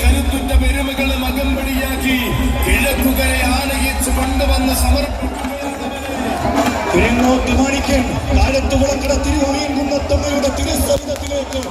കരുത്തുറ്റ പെരുമകളും അകമ്പടിയാക്കി കിഴക്കുകരെ ആനയിച്ച് കൊണ്ടുവന്ന് സമർപ്പിച്ചു തിരുങ്ങോത്ത് മാണിക്കൻ കാലത്ത് വിളക്കട തിരുവോയിൻ കുന്നത്തമ്മയുടെ തിരുസവിധത്തിലേക്ക്